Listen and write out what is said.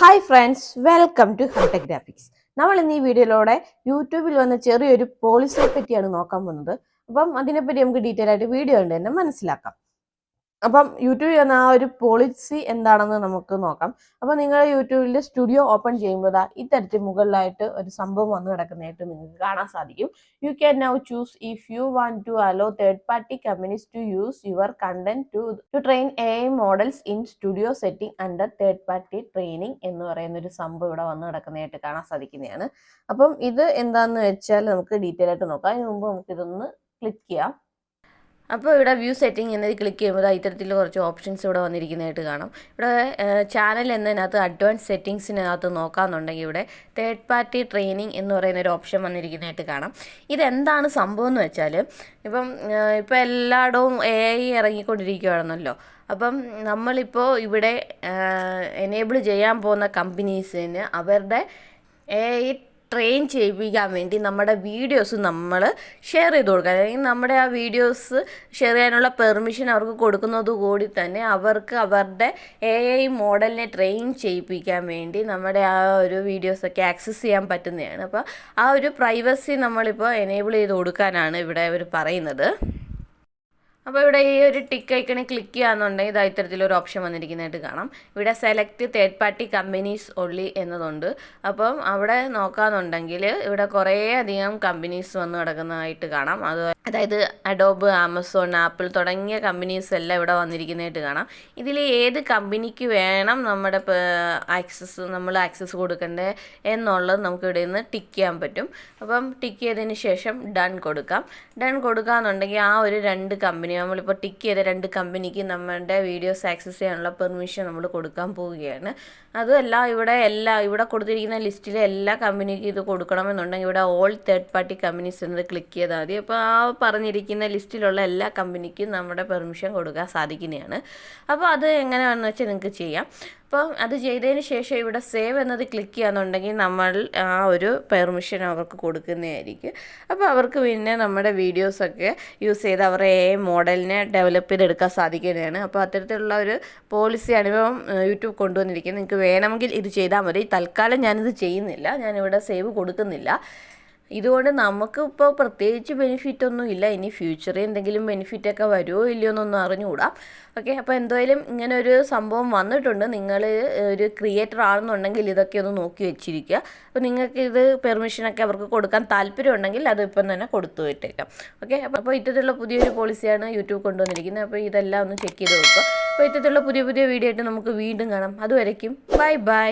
Hi friends welcome to Hitech Graphics നമ്മൾ ഇന്ന് ഈ വീഡിയോയിലൂടെ യൂട്യൂബിൽ വന്ന ചെറിയൊരു പോളിസിയെ പറ്റിയാണ് നോക്കാൻ പോകുന്നത്. അപ്പം അതിനെപ്പറ്റി നമുക്ക് ഡീറ്റെയിൽ ആയിട്ട് വീഡിയോ ഉണ്ട് തന്നെ മനസ്സിലാക്കാം. അപ്പം യൂട്യൂബ് എന്ന ആ ഒരു പോളിസി എന്താണെന്ന് നമുക്ക് നോക്കാം. അപ്പം നിങ്ങൾ യൂട്യൂബിൽ സ്റ്റുഡിയോ ഓപ്പൺ ചെയ്യുമ്പോൾ ഇത്തരത്തിൽ മുകളിലായിട്ട് ഒരു സംഭവം വന്ന് കിടക്കുന്നതായിട്ട് നിങ്ങൾക്ക് കാണാൻ സാധിക്കും. You can now choose if you want to allow third party companies to use your content to to train a models in studio setting under third party training എന്ന് പറയുന്ന ഒരു സംഭവം ഇവിടെ വന്ന് കിടക്കുന്നതായിട്ട് കാണാൻ സാധിക്കുന്നതാണ്. അപ്പം ഇത് എന്താണെന്ന് വെച്ചാൽ നമുക്ക് ഡീറ്റെയിൽ ആയിട്ട് നോക്കാം. അതിന് മുമ്പ് നമുക്ക് ഇതൊന്ന് ക്ലിക്ക് ചെയ്യാം. അപ്പോൾ ഇവിടെ വ്യൂ സെറ്റിംഗ് എന്നത് ക്ലിക്ക് ചെയ്യുമ്പോൾ ഇത്തരത്തിൽ കുറച്ച് ഓപ്ഷൻസ് ഇവിടെ വന്നിരിക്കുന്നതായിട്ട് കാണാം. ഇവിടെ ചാനൽ എന്നതിനകത്ത് അഡ്വാൻസ് സെറ്റിങ്സിനകത്ത് നോക്കാമെന്നുണ്ടെങ്കിൽ ഇവിടെ തേർഡ് പാർട്ടി ട്രെയിനിങ് എന്ന് പറയുന്ന ഒരു ഓപ്ഷൻ വന്നിരിക്കുന്നതായിട്ട് കാണാം. ഇതെന്താണ് സംഭവം എന്ന് വെച്ചാൽ ഇപ്പം ഇപ്പോൾ എല്ലായിടവും എ ഐ ഇറങ്ങിക്കൊണ്ടിരിക്കുകയാണെന്നല്ലോ അപ്പം നമ്മളിപ്പോൾ ഇവിടെ എനേബിൾ ചെയ്യാൻ പോകുന്ന കമ്പനീസിന് അവരുടെ എ ഐ ട്രെയിൻ ചെയ്യിപ്പിക്കാൻ വേണ്ടി നമ്മുടെ വീഡിയോസ് നമ്മൾ ഷെയർ ചെയ്ത് കൊടുക്കുക. അല്ലെങ്കിൽ നമ്മുടെ ആ വീഡിയോസ് ഷെയർ ചെയ്യാനുള്ള പെർമിഷൻ അവർക്ക് കൊടുക്കുന്നത് കൂടി തന്നെ അവർക്ക് അവരുടെ എ ഐ മോഡലിനെ ട്രെയിൻ ചെയ്യിപ്പിക്കാൻ വേണ്ടി നമ്മുടെ ആ ഒരു വീഡിയോസൊക്കെ ആക്സസ് ചെയ്യാൻ പറ്റുന്നതാണ്. അപ്പോൾ ആ ഒരു പ്രൈവസി നമ്മളിപ്പോൾ എനേബിൾ ചെയ്ത് കൊടുക്കാനാണ് ഇവിടെ അവർ പറയുന്നത്. അപ്പോൾ ഇവിടെ ഈ ഒരു ടിക്ക് ഐക്കണിൽ ക്ലിക്ക് ചെയ്യാന്നുണ്ടെങ്കിൽ ഇതാ ഇത്തരത്തിലൊരു ഓപ്ഷൻ വന്നിരിക്കുന്നതായിട്ട് കാണാം. ഇവിടെ select third party companies only എന്നതുണ്ട്. അപ്പം അവിടെ നോക്കാന്നുണ്ടെങ്കിൽ ഇവിടെ കുറേ അധികം കമ്പനീസ് വന്ന് കിടക്കുന്നതായിട്ട് കാണാം. അത് അതായത് അഡോബ് ആമസോൺ ആപ്പിൾ തുടങ്ങിയ കമ്പനീസ് എല്ലാം ഇവിടെ വന്നിരിക്കുന്നതായിട്ട് കാണാം. ഇതിൽ ഏത് കമ്പനിക്ക് വേണം നമ്മുടെ ആക്സസ് നമ്മൾ ആക്സസ് കൊടുക്കേണ്ടത് എന്നുള്ളത് നമുക്ക് ഇവിടെ നിന്ന് ടിക്ക് ചെയ്യാൻ പറ്റും. അപ്പം ടിക്ക് ചെയ്തതിന് ശേഷം ഡൺ കൊടുക്കാം. ഡൺ കൊടുക്കാന്നുണ്ടെങ്കിൽ ആ ഒരു രണ്ട് കമ്പനി നമ്മളിപ്പോൾ ടിക്ക് ചെയ്ത രണ്ട് കമ്പനിക്ക് നമ്മുടെ വീഡിയോസ് ആക്സസ് ചെയ്യാനുള്ള പെർമിഷൻ നമ്മൾ കൊടുക്കാൻ പോവുകയാണ്. അതുമല്ല ഇവിടെ എല്ലാ ഇവിടെ കൊടുത്തിരിക്കുന്ന ലിസ്റ്റിലെ എല്ലാ കമ്പനിക്കും ഇത് കൊടുക്കണമെന്നുണ്ടെങ്കിൽ ഇവിടെ ഓൾ തേർഡ് പാർട്ടി കമ്പനീസ് എന്നത് ക്ലിക്ക് ചെയ്താൽ മതി. അപ്പോൾ ആ പറഞ്ഞിരിക്കുന്ന ലിസ്റ്റിലുള്ള എല്ലാ കമ്പനിക്കും നമ്മുടെ പെർമിഷൻ കൊടുക്കാൻ സാധിക്കുന്നതാണ്. അപ്പോൾ അത് എങ്ങനെയാണെന്ന് വെച്ചാൽ നിങ്ങൾക്ക് ചെയ്യാം. അപ്പം അത് ചെയ്തതിന് ശേഷം ഇവിടെ സേവ് എന്നത് ക്ലിക്ക് ചെയ്യാന്നുണ്ടെങ്കിൽ നമ്മൾ ആ ഒരു പെർമിഷൻ അവർക്ക് കൊടുക്കുന്നതായിരിക്കും. അപ്പോൾ അവർക്ക് പിന്നെ നമ്മുടെ വീഡിയോസൊക്കെ യൂസ് ചെയ്ത് അവരുടെ ഏ മോഡലിനെ ഡെവലപ്പ് ചെയ്തെടുക്കാൻ സാധിക്കുന്നതാണ്. അപ്പോൾ അത്തരത്തിലുള്ള ഒരു പോളിസിയാണ് ഇപ്പം യൂട്യൂബ് കൊണ്ടുവന്നിരിക്കുന്നത് നിങ്ങൾക്ക് വേണമെങ്കിൽ ഇത് ചെയ്താൽ മതി. തൽക്കാലം ഞാനിത് ചെയ്യുന്നില്ല. ഞാനിവിടെ സേവ് കൊടുക്കുന്നില്ല. ഇതുകൊണ്ട് നമുക്ക് ഇപ്പോൾ പ്രത്യേകിച്ച് ബെനിഫിറ്റ് ഒന്നും ഇല്ല. ഇനി ഫ്യൂച്ചറിൽ എന്തെങ്കിലും ബെനിഫിറ്റ് ഒക്കെ വരുമോ ഇല്ലയോ എന്നൊന്നും അറിഞ്ഞുകൂടാ. ഓക്കെ അപ്പോൾ എന്തായാലും ഇങ്ങനെ ഒരു സംഭവം വന്നിട്ടുണ്ട്. നിങ്ങൾ ഒരു ക്രിയേറ്റർ ആണെന്നുണ്ടെങ്കിൽ ഇതൊക്കെ ഒന്ന് നോക്കി വെച്ചിരിക്കുക. അപ്പോൾ നിങ്ങൾക്ക് ഇത് പെർമിഷനൊക്കെ അവർക്ക് കൊടുക്കാൻ താല്പര്യം ഉണ്ടെങ്കിൽ അത് ഇപ്പം തന്നെ കൊടുത്തു വിട്ടേക്കാം. ഓക്കെ അപ്പോൾ ഇത്തരത്തിലുള്ള പുതിയൊരു പോളിസിയാണ് യൂട്യൂബ് കൊണ്ടുവന്നിരിക്കുന്നത്. അപ്പോൾ ഇതെല്ലാം ഒന്ന് ചെക്ക് ചെയ്ത് നോക്കുക. അപ്പോൾ ഇത്തരത്തിലുള്ള പുതിയ പുതിയ വീഡിയോ ആയിട്ട് നമുക്ക് വീണ്ടും കാണാം. അതുവരയ്ക്കും ബൈ ബൈ